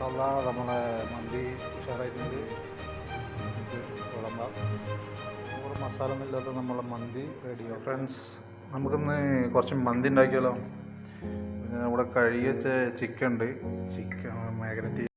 മാഷാല്ല നമ്മളെ മന്തി ഉഷാറായിട്ടുണ്ട്. നമുക്ക് വിളമ്പാം ഒരു മസാല ഒന്നും ഇല്ലാത്ത നമ്മളെ മന്തി റെഡിയോ ഫ്രണ്ട്സ് നമുക്കിന്ന് കുറച്ച് മന്തി ഉണ്ടാക്കിയാലോ? പിന്നെ ഇവിടെ കഴുകി വെച്ച ചിക്കൻ ഉണ്ട്. ചിക്കൻ മാഗ്നറ്റ്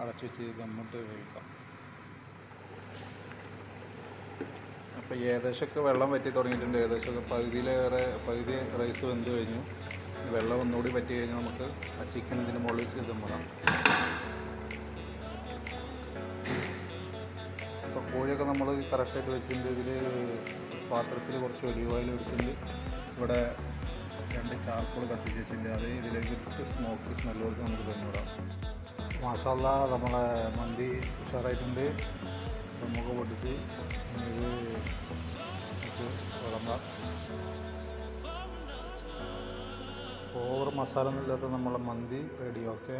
അടച്ചു വെച്ച് ദമ്മിട്ട് ഉപയോഗിക്കാം അപ്പോൾ ഏകദേശമൊക്കെ വെള്ളം വറ്റി തുടങ്ങിയിട്ടുണ്ട്. ഏകദേശമൊക്കെ പകുതിയിലേറെ പകുതി റൈസ് വെന്ത് കഴിഞ്ഞു. വെള്ളം ഒന്നുകൂടി വറ്റി കഴിഞ്ഞാൽ നമുക്ക് ആ ചിക്കൻ ഇതിന് മുകളിൽ ചെയ്ത് അപ്പോൾ കോഴിയൊക്കെ നമ്മൾ കറക്റ്റായിട്ട് വെച്ചിട്ടുണ്ട്. ഇതിൽ പാത്രത്തിൽ കുറച്ച് ഒലിവ് ഓയിൽ എടുത്തിട്ടുണ്ട്. ഇവിടെ രണ്ട് ചാർക്കോൾ കത്തിച്ച് വെച്ചിട്ടുണ്ട്. അത് ഇതിലേക്ക് സ്മോക്ക് സ്മെല്ല് കൊടുത്ത് നമുക്ക് ദമ്മിടാം മാഷാല്ല നമ്മളെ മന്തി ഉഷാറായിട്ടുണ്ട്. നമുക്ക് പൊട്ടിച്ച് ഇത് വിളമ്പാം. ഓവർ മസാല ഒന്നും ഇല്ലാത്ത നമ്മളെ മന്തി റെഡി ഓക്കെ